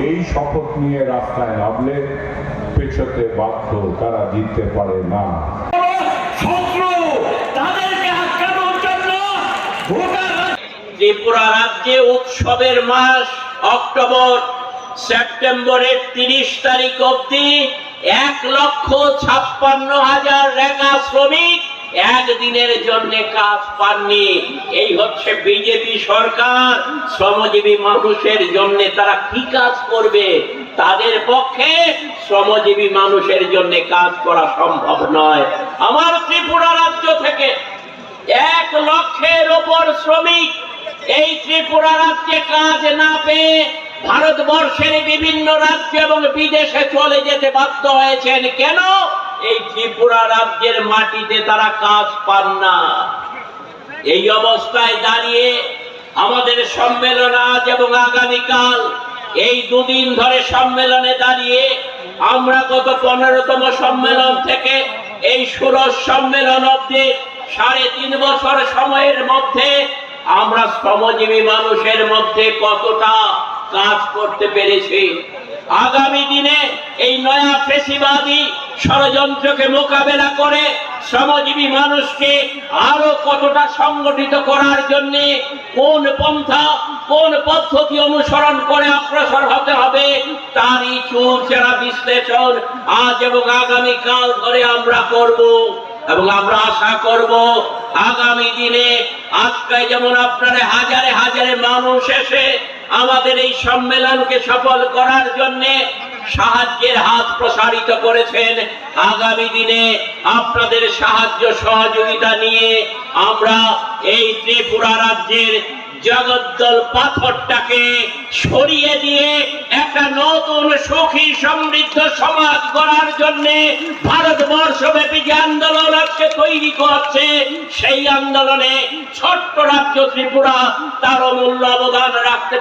এই শপথ নিয়ে রাস্তায় নামলে পেছোতে বাধ্য তারা জিততে পারে না। ত্রিপুরা রাজ্যে উৎসবের মাস অক্টোবর সেপ্টেম্বরের তিরিশ তারিখ অবধি এক লক্ষ ছাপ্পান্ন হাজার রেগা শ্রমিক একদিনের জন্য কাজ পাননি। এই হচ্ছে বিজেপি সরকার। শ্রমজীবী মানুষের জন্য তারা কি কাজ করবে? তাদের পক্ষে শ্রমজীবী মানুষের জন্য কাজ করা সম্ভব নয়। আমার ত্রিপুরা রাজ্য থেকে এক লক্ষের ওপর শ্রমিক এই ত্রিপুরা রাজ্যে কাজ না পেয়ে ভারতবর্ষের বিভিন্ন রাজ্য এবং বিদেশে চলে যেতে বাধ্য হয়েছেন। কেন? রাজ্যের মাটিতে তারা কাজ পান না। এই অবস্থায় দাঁড়িয়ে আমাদের সম্মেলন আজ এবং আগামীকাল, এই দুদিন ধরে সম্মেলনে দাঁড়িয়ে আমরা গত পনেরোতম সম্মেলন থেকে এই ষোড়শ সম্মেলন অব্দি সাড়ে তিন বছর সময়ের মধ্যে আমরা শ্রমজীবী মানুষের মধ্যে কতটা কাজ করতে পেরেছি। আগামী দিনে এই নয়া ফেসিবাদী ষড়যন্ত্রকে মোকাবেলা করে শ্রমজীবী মানুষকে আরও কতটা সংগঠিত করার জন্য কোন পন্থা, কোন পদ্ধতি অনুসরণ করে অগ্রসর হতে হবে, তারই চুলচেরা বিশ্লেষণ আজ এবং আগামীকাল ধরে আমরা করব এবং আমরা আশা করব আগামী দিনে আজকে যেমন আপনারা হাজারে হাজারে মানুষ এসে আমাদের এই সম্মেলনকে সফল করার জন্যে সাহায্যের হাত প্রসারিত করেছেন। আগামী দিনে আপনাদের সাহায্য সহযোগিতা নিয়ে আমরা এই ত্রিপুরা রাজ্যের জগদ্দল পাথরটাকে সরিয়ে দিয়ে একটা নতুন সুখী, সমৃদ্ধ সমাজ গড়ার জন্য ভারতবর্ষ ব্যাপী যে আন্দোলন আজকে তৈরি করছে, সেই আন্দোলনে ছোট্ট রাজ্য ত্রিপুরা তার অমূল্য অবদান রাখতে